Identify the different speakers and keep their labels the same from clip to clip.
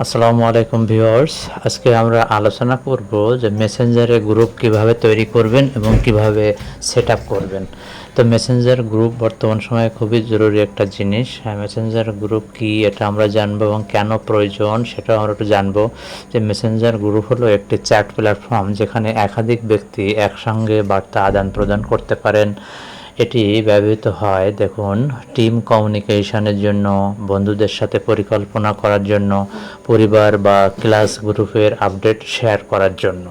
Speaker 1: আসসালামু আলাইকুম ভিউয়ার্স। আজকে আমরা আলোচনা করব যে মেসেঞ্জারে গ্রুপ কীভাবে তৈরি করবেন এবং কীভাবে সেট করবেন। তো মেসেঞ্জার গ্রুপ বর্তমান সময়ে খুবই জরুরি একটা জিনিস। হ্যাঁ মেসেঞ্জার গ্রুপ কি এটা আমরা জানব এবং কেন প্রয়োজন সেটাও আমরা একটু জানব। যে মেসেঞ্জার গ্রুপ হলো একটি চ্যাট প্ল্যাটফর্ম যেখানে একাধিক ব্যক্তি একসঙ্গে বার্তা আদান প্রদান করতে পারেন। এটি ব্যবহৃত হয়, দেখুন টিম কমিউনিকেশনের জন্য, বন্ধুদের সাথে পরিকল্পনা করার জন্য, পরিবার বা ক্লাস গ্রুপের আপডেট শেয়ার করার জন্য।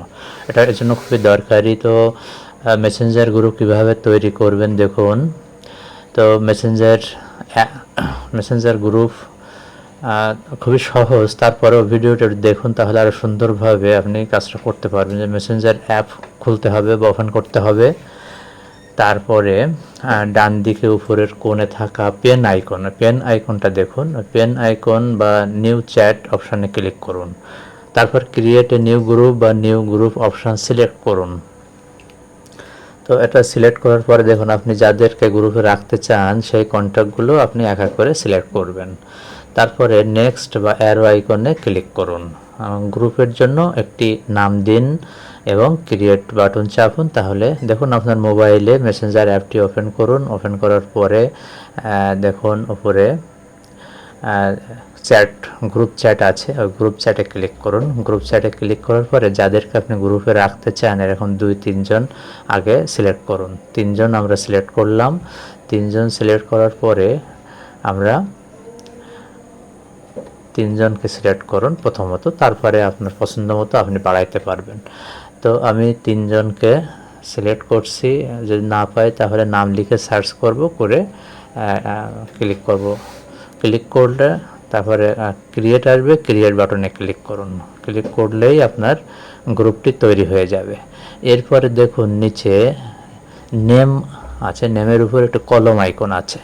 Speaker 1: এটা এর জন্য খুবই দরকারি। তো মেসেঞ্জার গ্রুপ কীভাবে তৈরি করবেন, দেখুন। তো মেসেঞ্জার মেসেঞ্জার গ্রুপ খুবই সহজ। তারপরেও ভিডিওটা দেখুন, তাহলে আরও সুন্দরভাবে আপনি কাজটা করতে পারবেন। যে মেসেঞ্জার অ্যাপ খুলতে হবে বা ওপেন করতে হবে। তারপরে ডান দিকে উপরের কোণে থাকা পেন আইকন পেন আইকনটা দেখুন। পেন আইকন বা নিউ চ্যাট অপশানে ক্লিক করুন। তারপর ক্রিয়েট এ নিউ গ্রুপ বা নিউ গ্রুপ অপশান সিলেক্ট করুন। তো এটা সিলেক্ট করার পরে দেখুন, আপনি যাদেরকে গ্রুপে রাখতে চান, সেই কন্ট্যাক্টগুলো আপনি এক এক করে সিলেক্ট করবেন। তারপরে নেক্সট বা অ্যারো আইকনে ক্লিক করুন। গ্রুপের জন্য একটি নাম দিন। এবং ক্রিয়েট বাটন চাপুন, তাহলে দেখুন আপনার মোবাইলে মেসেঞ্জার অ্যাপটি ওপেন করুন। ওপেন করার পরে দেখুন উপরে চ্যাট গ্রুপ চ্যাট আছে। ওই গ্রুপ চ্যাটে ক্লিক করুন। গ্রুপ চ্যাটে ক্লিক করার পরে যাদেরকে আপনি গ্রুপে রাখতে চান এরকম দুই, তিনজন আগে সিলেক্ট করুন। তিনজন আমরা সিলেক্ট করলাম। তিনজন সিলেক্ট করার পরে আমরা তিনজনকে সিলেক্ট করুন প্রথমত। তারপরে আপনার পছন্দ মতো আপনি বাড়াইতে পারবেন। তো আমি তিনজনকে সিলেক্ট করছি। যদি না পাই, তাহলে নাম লিখে সার্চ করব, করে ক্লিক করব। ক্লিক করলে তারপরে ক্রিয়েট আসবে ক্রিয়েট বাটনে ক্লিক করুন। ক্লিক করলেই আপনার গ্রুপটি তৈরি হয়ে যাবে। এরপরে দেখুন, নিচে নেম আছে। নেমের উপর একটু কলম আইকন আছে।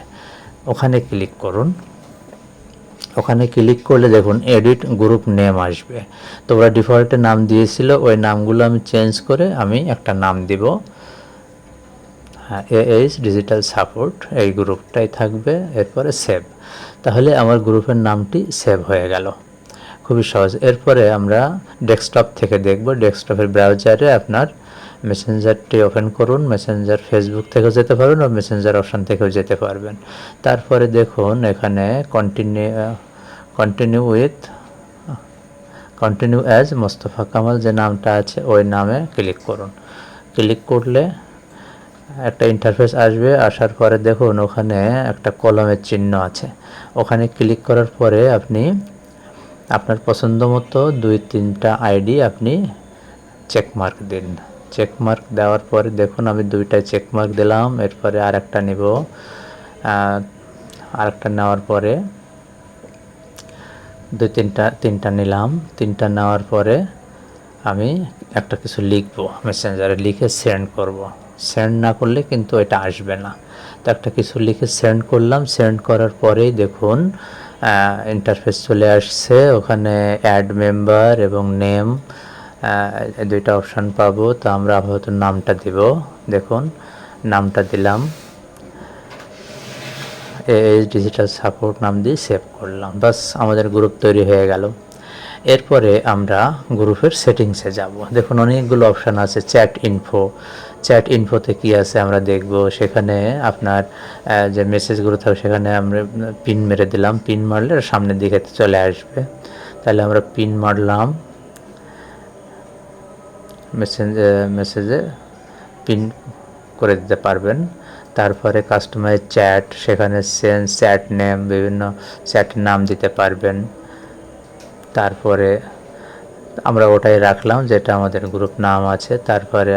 Speaker 1: ওখানে ক্লিক করুন। ওখানে ক্লিক করলে দেখুন এডিট গ্রুপ নেম আসবে। তো ওরা ডিফল্টে নাম দিয়েছিল, ওই নামগুলো আমি চেঞ্জ করে আমি একটা নাম দিব। হ্যাঁ এএইচ ডিজিটাল সাপোর্ট এই গ্রুপটাই থাকবে, এরপরে সেভ তাহলে আমার গ্রুপের নামটি সেভ হয়ে গেল। খুবই সহজ। এরপরে আমরা ডেস্কটপ থেকে দেখব। ডেস্কটপের ব্রাউজারে আপনার মেসেঞ্জারটি ওপেন করুন মেসেঞ্জার ফেসবুক থেকেও যেতে পারবেন বা মেসেঞ্জার অপশান থেকেও যেতে পারবেন। তারপরে দেখুন এখানে continue continue with continue as Mostafa Kamal যে নামটা আছে, ওই নামে ক্লিক করুন। ক্লিক করলে একটা ইন্টারফেস আসবে, আসার পরে দেখুন ওখানে একটা কলমের চিহ্ন আছে। ওখানে ক্লিক করার পরে আপনি, আপনার পছন্দ মতো দুই তিনটা আইডি আপনি চেকমার্ক দিন। চেকমার্ক দেওয়ার পরে দেখুন, আমি দুইটাই চেকমার্ক দিলাম, এরপরে আর একটা নিব আরেকটা নেওয়ার পরে দুই তিনটা তিনটা নিলাম। তিনটা নেওয়ার পরে আমি একটা কিছু লিখব মেসেঞ্জারে লিখে সেন্ড করব। সেন্ড না করলে কিন্তু এটা আসবে না। তো একটা কিছু লিখে সেন্ড করলাম সেন্ড করার পরেই দেখুন ইন্টারফেস চলে আসছে। ওখানে অ্যাড মেম্বার এবং নেম দুইটা অপশান পাবো, তো আমরা আপাতত নামটা দিব। দেখুন, নামটা দিলাম। এএইচ ডিজিটাল সাপোর্ট নাম দিয়ে সেভ করলাম। বাস আমাদের গ্রুপ তৈরি হয়ে গেল। এরপরে আমরা গ্রুপের সেটিংসে যাব। দেখুন, অনেকগুলো অপশান আছে চ্যাট ইনফো চ্যাট ইনফোতে কি আছে আমরা দেখব। সেখানে আপনার যে মেসেজগুলো থাকবে, সেখানে আমরা পিন মেরে দিলাম। পিন মারলে সামনের দিকে চলে আসবে। তাহলে আমরা পিন মারলাম। মেসেজ মেসেজে পিন করে দিতে পারবেন। তারপরে কাস্টমাইজ চ্যাট সেখানে সেন চ্যাট নেম বিভিন্ন চ্যাটের নাম দিতে পারবেন। তারপরে আমরা ওটাই রাখলাম, যেটা আমাদের গ্রুপ নাম আছে। তারপরে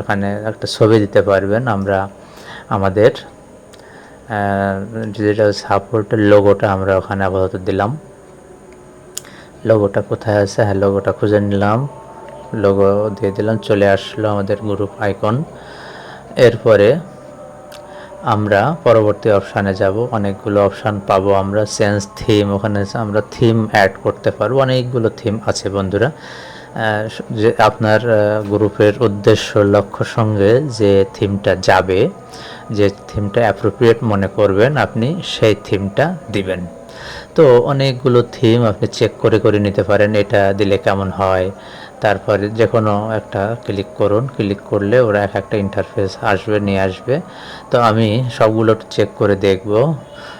Speaker 1: এখানে একটা ছবি দিতে পারবেন আমরা, আমাদের ডিজিটাল সাপোর্টের লোগোটা আমরা ওখানে আপাতত দিলাম। লোগোটা কোথায় আছে? হ্যাঁ লোগোটা খুঁজে নিলাম। লোগো দিয়ে দিলাম, চলে আসলো আমাদের গ্রুপ আইকন এরপরে আমরা পরবর্তী অপশানে যাব, অনেকগুলো অপশান পাবো আমরা সেন্স থিম ওখানে আমরা থিম অ্যাড করতে পারব, অনেকগুলো থিম আছে বন্ধুরা। যে আপনার গ্রুপের উদ্দেশ্য, লক্ষ্য সঙ্গে যে থিমটা যাবে, যে থিমটা অ্যাপ্রোপ্রিয়েট মনে করবেন, আপনি সেই থিমটা দিবেন। তো অনেকগুলো থিম আপনি চেক করে করে নিতে পারেন, এটা দিলে কেমন হয় তারপরে যে কোনো একটা ক্লিক করুন ক্লিক করলে ওরা এক একটা ইন্টারফেস আসবে, নিয়ে আসবে। তো আমি সবগুলো চেক করে দেখব।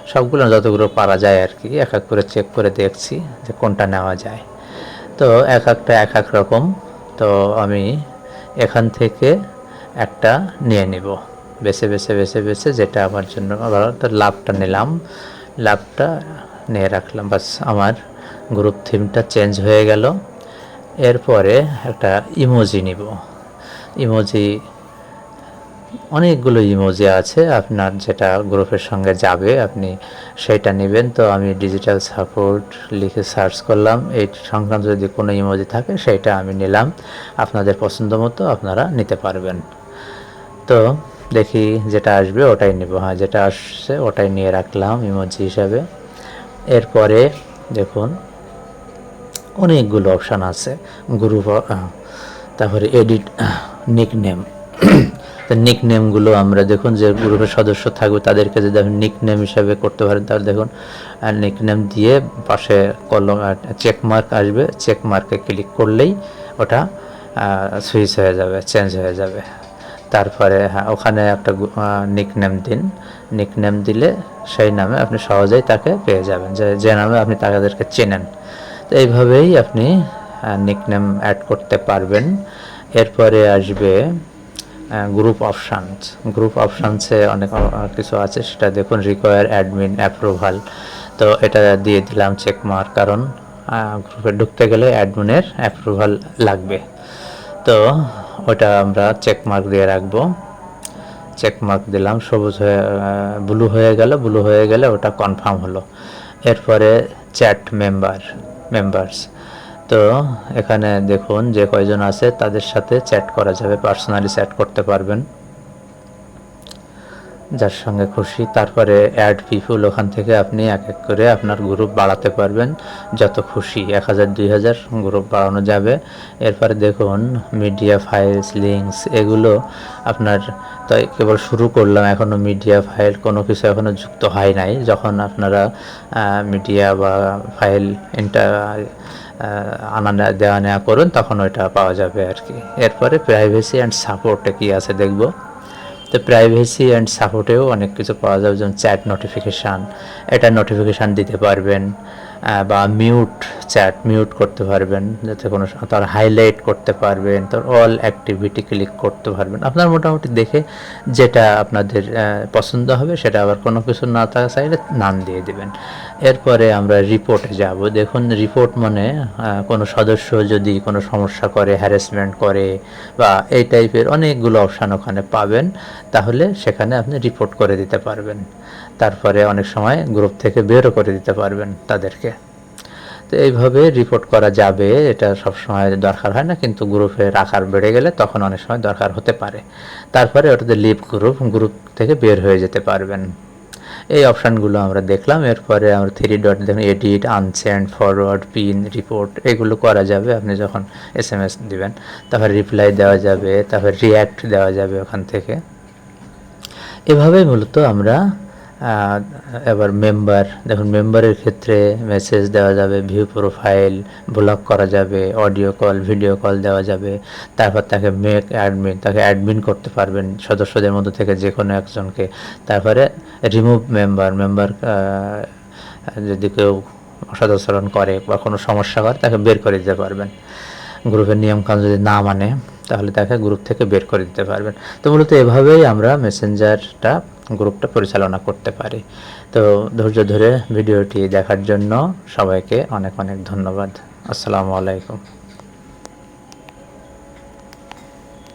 Speaker 1: সবগুলো যতগুলো পারা যায় আর কি, এক এক করে চেক করে দেখছি যে কোনটা নেওয়া যায়। তো এক একটা, এক এক রকম। তো আমি এখান থেকে একটা নিয়ে নিব। বেছে বেছে বেছে বেছে যেটা আমার জন্য তো লাভটা নিলাম। লাভটা নিয়ে রাখলাম। বাস আমার গ্রুপ থিমটা চেঞ্জ হয়ে গেল। এরপরে একটা ইমোজি নিব। ইমোজি অনেকগুলো ইমোজি আছে। আপনার যেটা গ্রুপের সঙ্গে যাবে, আপনি সেটা নেবেন। তো আমি ডিজিটাল সাপোর্ট লিখে সার্চ করলাম। এই সংক্রান্ত যদি কোনো ইমোজি থাকে, সেটা আমি নিলাম। আপনাদের পছন্দ মতো আপনারা নিতে পারবেন। তো দেখি যেটা আসবে, ওটাই নেব। হ্যাঁ যেটা আসছে, ওটাই নিয়ে রাখলাম ইমোজি হিসাবে। এরপরে দেখুন অনেকগুলো অপশান আছে। গ্রুপ তারপরে এডিট নিক নেম তো নিক নেমগুলো আমরা দেখুন যে গ্রুপের সদস্য থাকবে, তাদেরকে যদি আপনি নিক নেম হিসাবে করতে পারেন, তাহলে দেখুন নিক নেম দিয়ে পাশে কলম চেক মার্ক আসবে। চেক মার্কে ক্লিক করলেই ওটা সুইচ হয়ে যাবে চেঞ্জ হয়ে যাবে। তারপরে হ্যাঁ ওখানে একটা নিক নেম দিন। নিক নেম দিলে সেই নামে আপনি সহজেই তাকে পেয়ে যাবেন। যে যে নামে আপনি তাদেরকে চেনেন। তো এইভাবেই আপনি নিকনেম অ্যাড করতে পারবেন। এরপরে আসবে গ্রুপ অপশানস গ্রুপ অপশানসে অনেক কিছু আছে, সেটা দেখুন রিকোয়ার অ্যাডমিন অ্যাপ্রুভাল তো এটা দিয়ে দিলাম চেক মার্ক কারণ গ্রুপে ঢুকতে গেলে অ্যাডমিনের অ্যাপ্রুভাল লাগবে। তো ওটা আমরা চেক মার্ক দিয়ে রাখব। চেক মার্ক দিলাম, সবুজ হয়ে ব্লু হয়ে গেল ব্লু হয়ে গেলে ওটা কনফার্ম হলো। এরপরে চ্যাট মেম্বার মেম্বার্স তো এখানে দেখুন যে কয়জন আছে, তাদের সাথে চ্যাট করা যাবে। পার্সোনালি চ্যাট করতে পারবেন। যার সঙ্গে খুশি, তারপরে অ্যাড পিপুল ওখান থেকে আপনি এক এক করে আপনার গ্রুপ বাড়াতে পারবেন। যত খুশি, এক হাজার, দুই হাজার গ্রুপ বাড়ানো যাবে। এরপরে দেখুন মিডিয়া ফাইলস লিঙ্কস এগুলো আপনার তো কেবল শুরু করলাম এখনও মিডিয়া ফাইল কোনো কিছু এখনও যুক্ত হয় নাই। যখন আপনারা মিডিয়া বা ফাইল ইন্টার আনা দেওয়া নেওয়া করুন, তখন ওইটা পাওয়া যাবে আর কি। এরপরে প্রাইভেসি অ্যান্ড সাপোর্টে কী আছে দেখব। তো প্রাইভেসি অ্যান্ড সাপোর্টেও অনেক কিছু পাওয়া যাবে, যেমন চ্যাট নোটিফিকেশান এটা নোটিফিকেশান দিতে পারবেন। বা মিউট চ্যাট মিউট করতে পারবেন, যাতে কোনো তার হাইলাইট করতে পারবেন, তার অল অ্যাক্টিভিটি ক্লিক করতে পারবেন। আপনার মোটামুটি দেখে যেটা আপনাদের পছন্দ হবে, সেটা আবার কোনো কিছু না থাকা চাইলে নাম দিয়ে দেবেন। এরপরে আমরা রিপোর্টে যাব। দেখুন রিপোর্ট মানে কোনো সদস্য যদি কোনো সমস্যা করে হ্যারাসমেন্ট করে, বা এই টাইপের অনেকগুলো অপশান ওখানে পাবেন, তাহলে সেখানে আপনি রিপোর্ট করে দিতে পারবেন। তারপরে অনেক সময় গ্রুপ থেকে বেরও করে দিতে পারবেন তাদেরকে। তো এইভাবে রিপোর্ট করা যাবে, এটা সবসময় দরকার হয় না, কিন্তু গ্রুপের আকার বেড়ে গেলে তখন অনেক সময় দরকার হতে পারে। তারপরে ওটাতে লিভ গ্রুপ গ্রুপ থেকে বের হয়ে যেতে পারবেন। এই অপশানগুলো আমরা দেখলাম, এরপরে আমরা থ্রি ডট দেখুন edit unsend forward pin report এগুলো করা যাবে। আপনি যখন এস এম এস দেবেন, তারপর রিপ্লাই দেওয়া যাবে, তারপর রিয়্যাক্ট দেওয়া যাবে ওখান থেকে। এভাবে মূলত আমরা এবার মেম্বার দেখুন মেম্বারের ক্ষেত্রে মেসেজ দেওয়া যাবে ভিউ প্রোফাইল ব্লক করা যাবে অডিও কল ভিডিও কল দেওয়া যাবে। তারপর তাকে মেক অ্যাডমিন তাকে অ্যাডমিন করতে পারবেন সদস্যদের মধ্যে থেকে যে কোনো একজনকে। তারপরে রিমুভ মেম্বার মেম্বার যদি কেউ অসদাচরণ করে বা কোনো সমস্যা করে তাকে বের করে দিতে পারবেন। গ্রুপের নিয়মকানুন যদি না মানে তাহলে তাকে গ্রুপ থেকে বের করে দিতে পারবেন। তো মূলত এভাবেই আমরা মেসেঞ্জারটা গ্রুপটা পরিচালনা করতে পারি। তো ধৈর্য ধরে ভিডিওটি দেখার জন্য সবাইকে অনেক অনেক ধন্যবাদ। আসসালামু আলাইকুম।